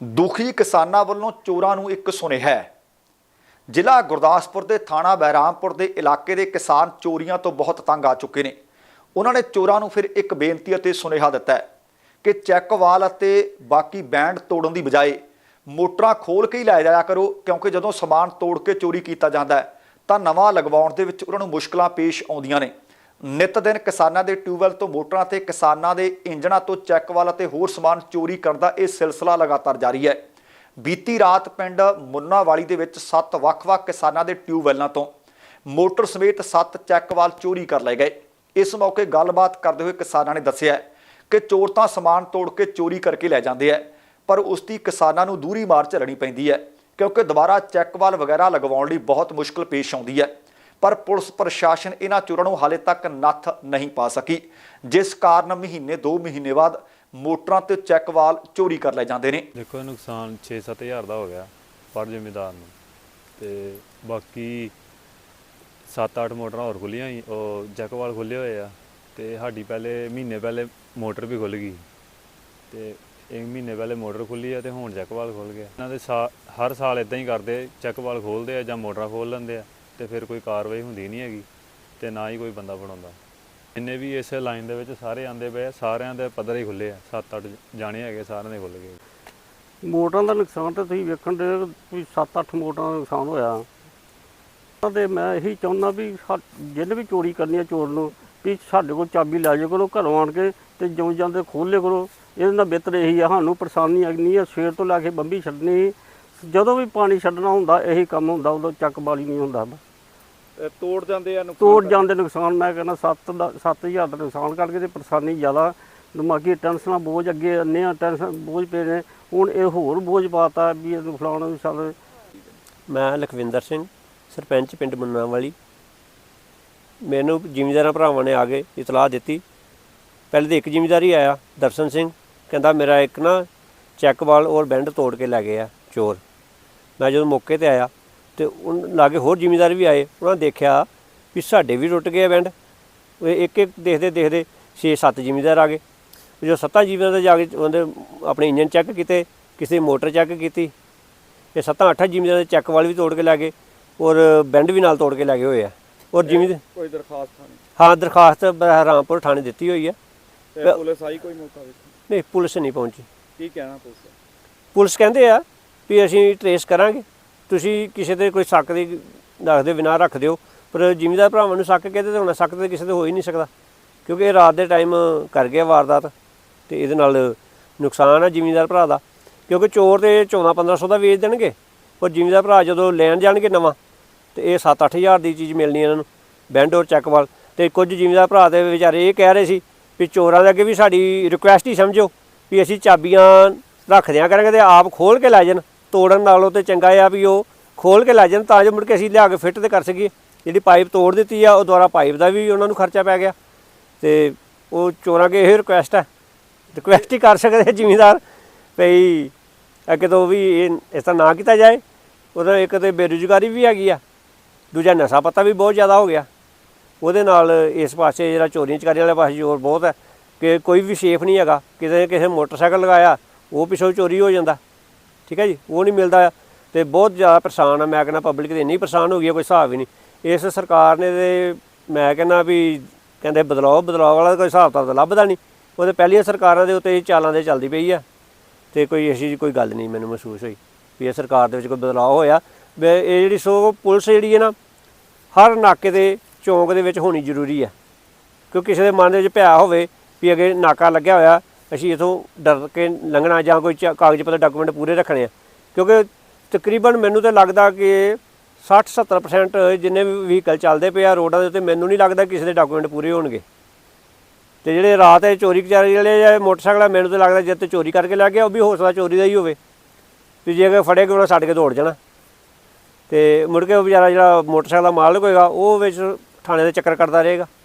ਦੁਖੀ ਕਿਸਾਨਾਂ ਵੱਲੋਂ ਚੋਰਾਂ ਨੂੰ ਇੱਕ ਸੁਨੇਹਾ ਹੈ। ਜ਼ਿਲ੍ਹਾ ਗੁਰਦਾਸਪੁਰ ਦੇ ਥਾਣਾ ਬਹਿਰਾਮਪੁਰ ਦੇ ਇਲਾਕੇ ਦੇ ਕਿਸਾਨ ਚੋਰੀਆਂ ਤੋਂ ਬਹੁਤ ਤੰਗ ਆ ਚੁੱਕੇ ਨੇ। ਉਹਨਾਂ ਨੇ ਚੋਰਾਂ ਨੂੰ ਫਿਰ ਇੱਕ ਬੇਨਤੀ ਅਤੇ ਸੁਨੇਹਾ ਦਿੱਤਾ ਹੈ ਕਿ ਚੈੱਕਵਾਲ ਅਤੇ ਬਾਕੀ ਬੈਂਡ ਤੋੜਨ ਦੀ ਬਜਾਏ ਮੋਟਰਾਂ ਖੋਲ ਕੇ ਹੀ ਲਾਇਆ ਜਾਇਆ ਕਰੋ, ਕਿਉਂਕਿ ਜਦੋਂ ਸਮਾਨ ਤੋੜ ਕੇ ਚੋਰੀ ਕੀਤਾ ਜਾਂਦਾ ਹੈ, ਤਾਂ ਨਵਾਂ ਲਗਵਾਉਣ ਦੇ ਵਿੱਚ ਉਹਨਾਂ ਨੂੰ ਮੁਸ਼ਕਲਾਂ ਪੇਸ਼ ਆਉਂਦੀਆਂ ਨੇ। ਨਿਤ ਦਿਨ ਕਿਸਾਨਾਂ ਦੇ ਟਿਊਬਵੈੱਲ ਤੋਂ ਮੋਟਰਾਂ ਤੇ ਕਿਸਾਨਾਂ ਦੇ ਇੰਜਣਾਂ ਤੋਂ ਚੈੱਕਵਾਲ ਅਤੇ ਹੋਰ ਸਮਾਨ ਚੋਰੀ ਕਰਨ ਦਾ ਇਹ ਸਿਲਸਿਲਾ ਲਗਾਤਾਰ ਜਾਰੀ ਹੈ। ਬੀਤੀ ਰਾਤ ਪਿੰਡ ਮੁੰਨਾਵਾਲੀ ਦੇ ਵਿੱਚ ਸੱਤ ਵੱਖ-ਵੱਖ ਕਿਸਾਨਾਂ ਦੇ ਟਿਊਬਵੈੱਲਾਂ ਤੋਂ ਮੋਟਰ ਸਮੇਤ ਸੱਤ ਚੈੱਕਵਾਲ ਚੋਰੀ ਕਰ ਲਏ ਗਏ। ਇਸ ਮੌਕੇ ਗੱਲਬਾਤ ਕਰਦੇ ਹੋਏ ਕਿਸਾਨਾਂ ਨੇ ਦੱਸਿਆ ਕਿ ਚੋਰ ਤਾਂ ਸਮਾਨ ਤੋੜ ਕੇ ਚੋਰੀ ਕਰਕੇ ਲੈ ਜਾਂਦੇ ਆ, ਪਰ ਉਸ ਦੀ ਕਿਸਾਨਾਂ ਨੂੰ ਦੂਰੀ ਮਾਰ ਝੱਲਣੀ ਪੈਂਦੀ ਹੈ, ਕਿਉਂਕਿ ਦੁਬਾਰਾ ਚੈੱਕਵਾਲ ਵਗੈਰਾ ਲਗਵਾਉਣ ਲਈ ਬਹੁਤ ਮੁਸ਼ਕਲ ਪੇਸ਼ ਆਉਂਦੀ ਹੈ। ਪਰ ਪੁਲਿਸ ਪ੍ਰਸ਼ਾਸਨ ਇਹਨਾਂ ਚੋਰਾਂ ਨੂੰ ਹਾਲੇ ਤੱਕ ਨੱਥ ਨਹੀਂ ਪਾ ਸਕੀ। ਜਿਸ ਕਾਰਨ ਮਹੀਨੇ 2 ਮਹੀਨੇ ਬਾਅਦ ਮੋਟਰਾਂ ਤੇ ਚੈੱਕਵਾਲ ਚੋਰੀ ਕਰ ਲਏ ਜਾਂਦੇ ਨੇ। ਦੇਖੋ, ਇਹ ਨੁਕਸਾਨ 6-7000 ਦਾ ਹੋ ਗਿਆ ਪਰ ਜ਼ਿੰਮੇਦਾਰ ਨੂੰ। ਤੇ ਬਾਕੀ 7-8 ਮੋਟਰਾਂ ਹੋਰ ਖੁੱਲੀਆਂ ਸੀ ਉਹ ਜੈਕਵਾਲ ਖੁੱਲੇ ਹੋਏ ਆ ਤੇ ਸਾਡੀ ਪਹਿਲੇ ਮਹੀਨੇ ਪਹਿਲੇ ਮੋਟਰ ਵੀ ਖੁੱਲ ਗਈ। ਤੇ ਇੱਕ ਮਹੀਨੇ ਪਹਿਲੇ ਮੋਟਰ ਖੁੱਲੀ ਆ ਤੇ ਹੁਣ ਜੈਕਵਾਲ ਖੁੱਲ ਗਿਆ। ਇਹਨਾਂ ਦੇ ਸਾ- ਹਰ ਸਾਲ ਇਦਾਂ ਹੀ ਕਰਦੇ ਚੈੱਕਵਾਲ ਖੋਲਦੇ ਆ ਜਾਂ ਮੋਟਰਾਂ ਖੋਲ ਲੈਂਦੇ ਆ। ਤੇ ਫਿਰ ਕੋਈ ਕਾਰਵਾਈ ਹੁੰਦੀ ਨਹੀਂ ਹੈਗੀ ਤੇ ਨਾ ਹੀ ਕੋਈ ਬੰਦਾ ਬਣਾਉਂਦਾ। ਇੰਨੇ ਵੀ ਇਸੇ ਲਾਈਨ ਦੇ ਵਿੱਚ ਸਾਰੇ ਆਂਦੇ ਪਏ ਆ, ਸਾਰਿਆਂ ਦੇ ਪੱਧਰ ਹੀ ਖੁੱਲੇ ਆ। 7-8 ਜਾਣੇ ਹੈਗੇ, ਸਾਰਿਆਂ ਦੇ ਖੁੱਲ ਗਏ। ਮੋਟਰਾਂ ਦਾ ਨੁਕਸਾਨ ਤਾਂ ਤੁਸੀਂ ਵੇਖਣ ਦੇ ਵੀ 7-8 ਮੋਟਰਾਂ ਦਾ ਨੁਕਸਾਨ ਹੋਇਆ। ਤੇ ਮੈਂ ਇਹੀ ਚਾਹੁੰਦਾ ਵੀ ਸਾ- ਜਿਹਨੇ ਵੀ ਚੋਰੀ ਕਰਨੀ ਹੈ ਚੋਰ ਨੂੰ, ਵੀ ਸਾਡੇ ਕੋਲ ਚਾਬੀ ਲੈ ਜਾਓ ਕਰੋ, ਘਰੋਂ ਆਣ ਕੇ ਤੇ ਜਿਉਂ ਜਾਂਦੇ ਖੋਲ੍ਹ ਲਿਆ ਕਰੋ। ਇਹਦੇ ਨਾਲ ਬਿਹਤਰ ਇਹੀ ਆ, ਸਾਨੂੰ ਪਰੇਸ਼ਾਨੀ ਆਣੀ ਹੈ ਸਵੇਰ ਤੋਂ ਲੈ ਕੇ ਬੰਬੀ ਛੱਡਣੀ। ਜਦੋਂ ਵੀ ਪਾਣੀ ਛੱਡਣਾ ਹੁੰਦਾ, ਇਹੀ ਕੰਮ ਹੁੰਦਾ, ਉਦੋਂ ਚੱਕ ਬਾਲੀ ਨਹੀਂ ਹੁੰਦਾ। ਤੋੜ ਜਾਂਦੇ ਆ ਤੋੜ ਜਾਂਦੇ ਨੁਕਸਾਨ ਮੈਂ ਕਹਿੰਦਾ 7 ਦਾ 7000 ਦਾ ਨੁਕਸਾਨ ਕਰਕੇ ਤੇ ਪਰੇਸ਼ਾਨੀ ਜ਼ਿਆਦਾ। ਦਿਮਾਗੀ ਟੈਨਸ਼ਨਾਂ ਬੋਝ ਅੱਗੇ ਅੰਨੇ ਆ ਟੈਨਸ਼ਨ ਬੋਝ ਪਏ ਨੇ। ਹੁਣ ਇਹ ਹੋਰ ਬੋਝ ਪਾਤਾ ਵੀ ਇਹਨੂੰ ਫਲਾਉਣਾ ਵੀ ਸਾਡੇ ਮੈਂ ਲਖਵਿੰਦਰ ਸਿੰਘ ਸਰਪੰਚ ਪਿੰਡ ਮੁੰਨਾ ਵਾਲੀ ਮੈਨੂੰ ਜ਼ਿਮੀਂਦਾਰਾਂ ਭਰਾਵਾਂ ਨੇ ਆ ਕੇ ਇਤਲਾਹ ਦਿੱਤੀ। ਪਹਿਲੇ ਤਾਂ ਇੱਕ ਜ਼ਿਮੀਂਦਾਰ ਹੀ ਆਇਆ ਦਰਸ਼ਨ ਸਿੰਘ। ਕਹਿੰਦਾ ਮੇਰਾ ਇੱਕ ਨਾ ਚੈੱਕਵਾਲ ਔਰ ਬੈਂਡ ਤੋੜ ਕੇ ਲੈ ਗਏ ਆ ਚੋਰ। ਮੈਂ ਜਦੋਂ ਮੌਕੇ ਤੇ ਆਇਆ ਤੇ ਉਹ ਲਾਗੇ ਹੋਰ ਜ਼ਿਮੀਂਦਾਰ ਵੀ ਆਏ ਉਹਨਾਂ ਨੇ ਦੇਖਿਆ ਵੀ ਸਾਡੇ ਵੀ ਟੁੱਟ ਗਏ ਬੈਂਡ ਉਹ ਇੱਕ ਇੱਕ ਦੇਖਦੇ ਦੇਖਦੇ 6-7 ਜ਼ਿਮੀਂਦਾਰ ਆ ਗਏ। ਜੋ ਸੱਤਾਂ ਜ਼ਿਮੀਂਦਾਰ ਦੇ ਜਾ ਕੇ ਉਹਦੇ ਆਪਣੇ ਇੰਜਨ ਚੈੱਕ ਕੀਤੇ ਕਿਸੇ ਮੋਟਰ ਚੈੱਕ ਕੀਤੀ ਇਹ ਸੱਤਾਂ ਅੱਠਾਂ ਜ਼ਿਮੀਂਦਾਰ ਦੇ ਚੈੱਕ ਵਾਲ ਵੀ ਤੋੜ ਕੇ ਲੈ ਗਏ ਔਰ ਬੈਂਡ ਵੀ ਨਾਲ ਤੋੜ ਕੇ ਲੈ ਗਏ ਹੋਏ ਆ। ਔਰ ਜ਼ਿਮੀਂਦਾਰ ਕੋਈ ਦਰਖਾਸਤ ਹਾਂ ਦਰਖਾਸਤ ਬਹਿਰਾਮਪੁਰ ਥਾਣੇ ਦਿੱਤੀ ਹੋਈ ਆ। ਤੇ ਪੁਲਿਸ ਆਈ ਕੋਈ ਮੌਕਾ ਵੇਖੋ ਨਹੀਂ ਪੁਲਿਸ ਨਹੀਂ ਪਹੁੰਚੀ। ਕੀ ਕਹਿਣਾ ਪੁਲਿਸ? ਪੁਲਿਸ ਕਹਿੰਦੇ ਆ ਵੀ ਅਸੀਂ ਟਰੇਸ ਕਰਾਂਗੇ। ਤੁਸੀਂ ਕਿਸੇ ਦੇ ਕੋਈ ਸ਼ੱਕ ਦੀ ਦੱਸਦੇ ਬਿਨਾਂ ਰੱਖ ਦਿਓ, ਪਰ ਜ਼ਿਮੀਦਾਰ ਭਰਾਵਾਂ ਨੂੰ ਸ਼ੱਕ ਕਹਿੰਦੇ ਤੇ ਹੁਣ? ਸ਼ੱਕ ਤੇ ਕਿਸੇ ਤੇ ਹੋ ਹੀ ਨਹੀਂ ਸਕਦਾ, ਕਿਉਂਕਿ ਇਹ ਰਾਤ ਦੇ ਟਾਈਮ ਕਰ ਗਿਆ ਵਾਰਦਾਤ ਤੇ ਇਹਦੇ ਨਾਲ ਨੁਕਸਾਨ ਆ ਜ਼ਿਮੀਂਦਾਰ ਭਰਾ ਦਾ, ਕਿਉਂਕਿ ਚੋਰ ਤੇ 14 1500 ਦਾ ਵੇਚ ਦੇਣਗੇ, ਪਰ ਜ਼ਿਮੀਦਾਰ ਭਰਾ ਜਦੋਂ ਲੈਣ ਜਾਣਗੇ ਨਵਾਂ, ਤੇ ਇਹ 7-8000 ਦੀ ਚੀਜ਼ ਮਿਲਣੀ ਇਹਨਾਂ ਨੂੰ, ਬੈਂਡ ਔਰ ਚੈੱਕਵਾਲ ਤੇ ਕੁਝ ਜ਼ਿਮੀਦਾਰ ਭਰਾ ਦੇ ਵਿਚਾਰੇ ਇਹ ਕਹਿ ਰਹੇ ਸੀ ਵੀ ਚੋਰਾਂ ਦੇ ਅੱਗੇ ਵੀ ਸਾਡੀ ਰਿਕੁਐਸਟ ਹੀ ਸਮਝੋ, ਵੀ ਅਸੀਂ ਚਾਬੀਆਂ ਰੱਖ ਦਿਆਂ ਕਰਾਂਗੇ ਤੇ ਆਪ ਖੋਲ ਕੇ ਲੈ ਜਾਣ। ਤੋੜਨ ਨਾਲੋਂ ਤੇ ਚੰਗਾ ਆ ਵੀ ਉਹ ਖੋਲ ਕੇ ਲੈ ਜਾਣ, ਤਾਂ ਜੋ ਮੁੜ ਕੇ ਅਸੀਂ ਲਿਆ ਕੇ ਫਿੱਟ ਤੇ ਕਰ ਸਕੀਏ। ਜਿਹੜੀ ਪਾਈਪ ਤੋੜ ਦਿੱਤੀ ਆ, ਉਹ ਦੁਆਰਾ ਪਾਈਪ ਦਾ ਵੀ ਉਹਨਾਂ ਨੂੰ ਖਰਚਾ ਪੈ ਗਿਆ। ਤੇ ਉਹ ਚੋਰਾਂ ਅੱਗੇ ਇਹ ਰਿਕੁਐਸਟ ਹੈ ਰਿਕੁਐਸਟ ਹੀ ਕਰ ਸਕਦੇ ਜ਼ਿਮੀਦਾਰ ਭਈ ਅੱਗੇ ਤੋਂ ਵੀ ਇਹ ਇਸ ਤਰ੍ਹਾਂ ਨਾ ਕੀਤਾ ਜਾਏ। ਉਹਦਾ ਇੱਕ ਤੇ ਬੇਰੁਜ਼ਗਾਰੀ ਵੀ ਹੈਗੀ ਆ। ਦੂਜਾ ਨਸ਼ਾ ਪੱਤਾ ਵੀ ਬਹੁਤ ਜ਼ਿਆਦਾ ਹੋ ਗਿਆ। ਉਹਦੇ ਨਾਲ ਇਸ ਪਾਸੇ ਜਿਹੜਾ ਚੋਰੀਆਂ ਚਕਾਰੀਆਂ ਵਾਲੇ ਪਾਸੇ ਜ਼ੋਰ ਬਹੁਤ ਹੈ ਕਿ ਕੋਈ ਵੀ ਸੇਫ ਨਹੀਂ ਹੈਗਾ। ਕਿਸੇ ਨੇ ਕਿਸੇ ਮੋਟਰਸਾਈਕਲ ਲਗਾਇਆ, ਉਹ ਪਿੱਛੋਂ ਚੋਰੀ ਹੋ ਜਾਂਦਾ। ਠੀਕ ਹੈ ਜੀ? ਉਹ ਨਹੀਂ ਮਿਲਦਾ ਤੇ ਬਹੁਤ ਜ਼ਿਆਦਾ ਪਰੇਸ਼ਾਨ ਆ। ਮੈਂ ਕਹਿੰਦਾ ਪਬਲਿਕ ਤੇ ਇੰਨੀ ਪਰੇਸ਼ਾਨ ਹੋ ਗਈ ਹੈ ਕੋਈ ਹਿਸਾਬ ਹੀ ਨਹੀਂ। ਇਸ ਸਰਕਾਰ ਨੇ ਤੇ ਮੈਂ ਕਹਿੰਦਾ ਵੀ ਕਹਿੰਦੇ ਬਦਲਾਓ ਬਦਲਾਓ ਵਾਲਾ ਕੋਈ ਹਿਸਾਬ ਤਾਂ ਲੱਭਦਾ ਨਹੀਂ। ਉਹਦੇ ਪਹਿਲੀਆਂ ਸਰਕਾਰਾਂ ਦੇ ਉੱਤੇ ਚਾਲਾਂ ਦੇ ਚੱਲਦੀ ਪਈ ਆ। ਤੇ ਕੋਈ ਐਸੀ ਕੋਈ ਗੱਲ ਨਹੀਂ ਮੈਨੂੰ ਮਹਿਸੂਸ ਹੋਈ ਵੀ ਇਹ ਸਰਕਾਰ ਦੇ ਵਿੱਚ ਕੋਈ ਬਦਲਾਅ ਹੋਇਆ। ਇਹ ਜਿਹੜੀ ਸੋ ਪੁਲਿਸ ਜਿਹੜੀ ਹੈ ਨਾ, ਹਰ ਨਾਕੇ ਦੇ ਚੌਂਕ ਦੇ ਵਿੱਚ ਹੋਣੀ ਜ਼ਰੂਰੀ ਹੈ ਕਿਉਂਕਿ ਕਿਸੇ ਦੇ ਮਨ ਦੇ ਵਿੱਚ ਭਿਆ ਹੋਵੇ ਵੀ ਅੱਗੇ ਨਾਕਾ ਲੱਗਿਆ ਹੋਇਆ ਅਸੀਂ ਇਥੋਂ ਡਰ ਕੇ ਲੰਘਣਾ ਜਾਂ ਕੋਈ ਚ- ਕਾਗਜ਼ ਪੱਤਰ ਡਾਕੂਮੈਂਟ ਪੂਰੇ ਰੱਖਣੇ ਆ। ਕਿਉਂਕਿ ਤਕਰੀਬਨ ਮੈਨੂੰ ਤਾਂ ਲੱਗਦਾ ਕਿ 60-70% ਜਿੰਨੇ ਵੀ ਵਹੀਕਲ ਚੱਲਦੇ ਪਏ ਆ ਰੋਡਾਂ ਦੇ ਉੱਤੇ, ਮੈਨੂੰ ਨਹੀਂ ਲੱਗਦਾ ਕਿਸੇ ਦੇ ਡਾਕੂਮੈਂਟ ਪੂਰੇ ਹੋਣਗੇ। ਤੇ ਜਿਹੜੇ ਰਾਤ ਇਹ ਚੋਰੀ ਕਚਾਰੀ ਵਾਲੇ ਜਾਂ ਮੋਟਰਸਾਈਕਲ ਆ, ਮੈਨੂੰ ਤਾਂ ਲੱਗਦਾ ਜਦ ਤੇ ਚੋਰੀ ਕਰਕੇ ਲੈ ਗਿਆ, ਉਹ ਵੀ ਹੌਸਲਾ ਚੋਰੀ ਦਾ ਹੀ ਹੋਵੇ। ਤੇ ਜੇ ਅਗਰ ਫੜੇ ਗਏ ਉਹਨਾਂ ਛੱਡ ਕੇ ਦੌੜ ਜਾਣਾ। ਤੇ ਮੁੜ ਕੇ ਉਹ ਵਿਚਾਰਾ ਜਿਹੜਾ ਮੋਟਰਸਾਈਕਲ ਦਾ ਮਾਲਕ ਹੋਏਗਾ, ਉਹ ਵਿੱਚ ਥਾਣੇ ਦੇ ਚੱਕਰ ਕਰਦਾ ਰਹੇਗਾ।